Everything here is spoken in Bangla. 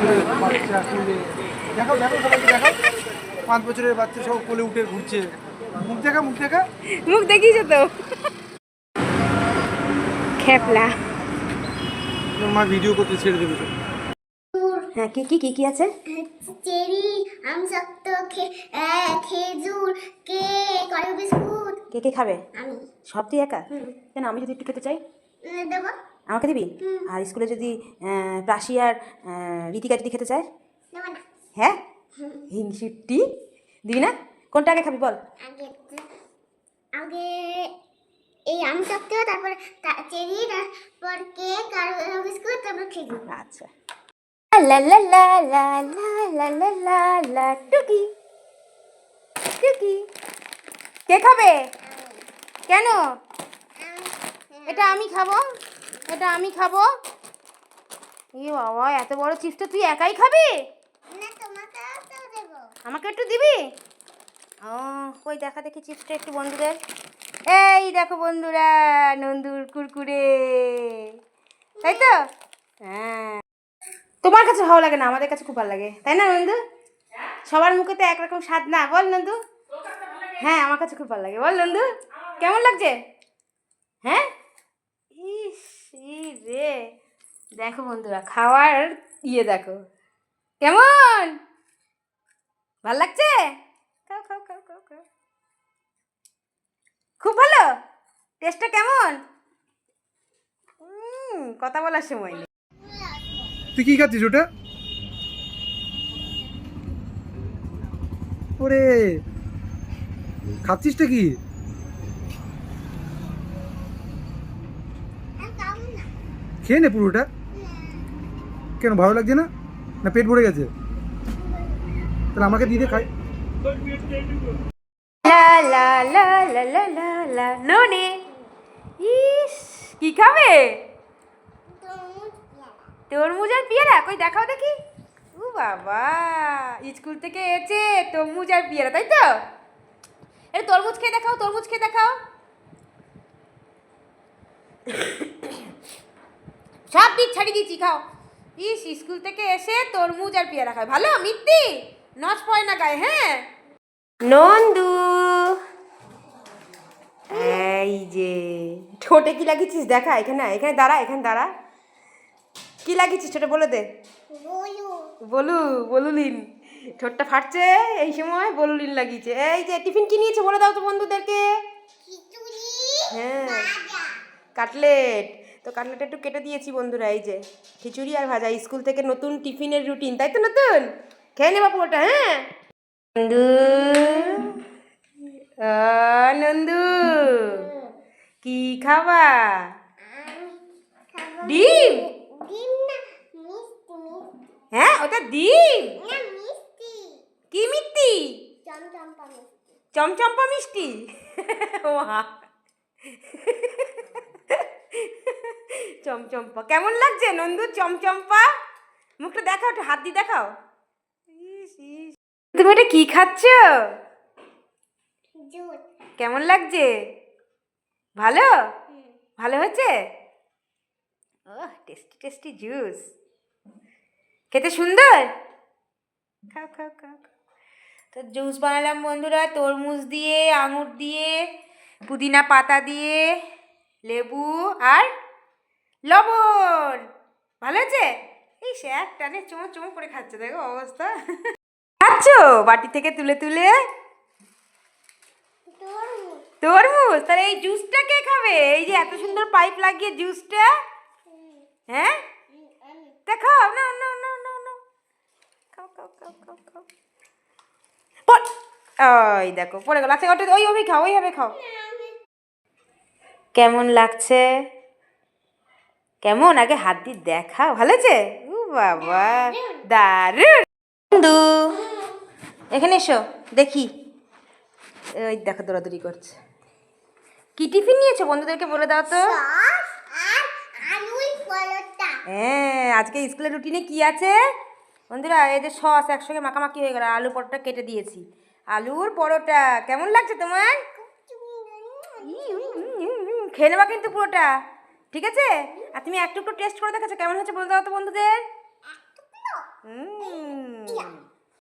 বছরের বাচ্চা কোলে দেখাও দেখো সবাইকে দেখাও। পাঁচ বছরের বাচ্চা সব কোলে উঠে ঘুরছে। মুখ দেখা মুখ দেখা? মুখ দেখিয়েছো তো। খেপলা। মা ভিডিও করতে ছেড়ে দেবে তো। হ্যাঁ কি কি কি কি আছে? চেরি খেজুর অরিও বিস্কুট। কে কে খাবে? আমি। সব তুই একা? কেন আমি যদি একটু খেতে চাই? দেবো। আমাকে দিবি? আর স্কুলে যদি প্রাসী আর রীতিকা যদি খেতে চায়? হ্যাঁ? হিংসুটি? দিবি না? কোনটা আগে খাবি বল। আগে এই আমসত্ব তারপর তা- চেরি তারপর কেক আর বিস্কুট তারপর খেজুর আচ্ছা। লা লা লা লা লা লা লা লা লা টুকি। টুকি। কে খাবে কেন? এটা আমি খাব? এটা আমি খাব। এ বাবা এত বড় চিপসটা তুই একাই খাবি? না তোমাকে তো দেবো। আমাকে একটু দিবি? ও কই দেখা দেখি চিপসটা একটু বন্ধুদের। এই দেখো বন্ধুরা নন্দুর কুরকুরে। তাই তো? হ্যাঁ। তোমার কাছে ভালো লাগে না আমাদের কাছে খুব ভালো লাগে। তাই না নন্দু? সবার মুখে তো একরকম স্বাদ না। বল নন্দু। হ্যাঁ আমার কাছে খুব ভালো লাগে। বল নন্দু। কেমন লাগছে? হ্যাঁ? দেখো বন্ধুরা, খাওয়ার ইয়ে দেখো। কেমন? ভালো লাগছে? খাও খাও খাও খাও খাও। খুব ভালো? টেস্টটা কেমন? কথা বলার সময় নেই। তুই কি খাচ্ছিস ওটা? ওরে, খাচ্ছিসটা কি? খেয়ে নে পুরোটা। কেন, ভালো লাগছে না? না পেট ভরে গেছে? তাহলে আমাকে দিয়ে দে, খাই। ননি। ইস, কি খাবে? তরমুজ আর পেয়ারা? কই, দেখাও দেখি। ও বাবা, স্কুল থেকে এসে তরমুজ আর পেয়ারা, তাই তো? এটা তরমুজ খেয়ে দেখাও, তরমুজ খেয়ে দেখাও। সব বীজ ছাড়িয়ে দিয়েছি, খাও। ইস স্কুল থেকে এসে তরমুজ আর পেয়ারা খায়। ভালো মিত্তি? নচ পয় না গায়ে হ্যাঁ? নন্দু এই যে ঠোঁটে কি লাগিয়েছিস? দেখা এখানে এখানে দাঁড়া এখানে দাঁড়া। কি লাগিয়েছিস ছোট বলে দে। বলু। বলু বলুলিন। ঠোঁটটা ফাটছে এই সময় বলুলিন লাগিয়েছে। এই যে টিফিন কি নিয়েছে বলে দাও তো বন্ধুদেরকে। হ্যাঁ। কাটলেট। তো কাটলেট একটু কেটে দিয়েছি বন্ধুরা এই যে। খিচুড়ি আর ভাজা স্কুল থেকে নতুন টিফিনের রুটিন তাই তো নতুন? খেয়ে নেবা পুরোটা হ্যাঁ? নন্দু নন্দু কি খাবা ডিম? না হ্যাঁ ওটা ডিম। না কি মিষ্টি? চমচম্পা মিষ্টি। চমচম্পা মিষ্টি? ওয়া। চমচম্পা। কেমন লাগছে নন্দু? চমচম্পা? মুখটা দেখাও একটু হাত দিয়ে দেখাও। তুমি এটা কি খাচ্ছ? কেমন লাগছে? ভালো? ভালো হয়েছে? ও টেস্টি টেস্টি জুস খেতে সুন্দর? খাও খাও খাও। তো জুস বানালাম বন্ধুরা তরমুজ দিয়ে আঙুর দিয়ে পুদিনা পাতা দিয়ে লেবু আর লবণ। ভালো আছে? এই সে এক টানে চুমো চুমো করে খাচ্ছে, দেখো অবস্থা। খাচ্ছ? বাটি থেকে তুলে তুলে? তরমুজ। তাহলে এই জুসটা কে খাবে? এই যে এত সুন্দর পাইপ লাগিয়ে জুসটা হ্যাঁ? তা খাও। না না না না না। খাও খাও খাও খাও খাও। ওই দেখো, পড়ে গেল। আচ্ছা ওটা ওই খাও ওইভাবে খাও। কেমন লাগছে? কেমন আগে হাত দিয়ে দেখা ভালো আছে ও বাবা দারুণ বন্ধু এখানে এসো দেখি ওই দেখো দৌড়াদৌড়ি করছে কি টিফিন নিয়েছো বন্ধুদেরকে বলে দাও তো হ্যাঁ আজকে স্কুলের রুটিনে কি আছে বন্ধুরা এই যে সস একসঙ্গে মাখামাখি হয়ে গেল আলু পরোটা কেটে দিয়েছি আলুর পরোটা কেমন লাগছে তোমার খেয়ে নেবা কিন্তু পুরোটা ঠিক আছে? আর তুমি একটু একটু টেস্ট করে দেখেছ কেমন হচ্ছে বলতে দাও তো বন্ধুদের। হুম।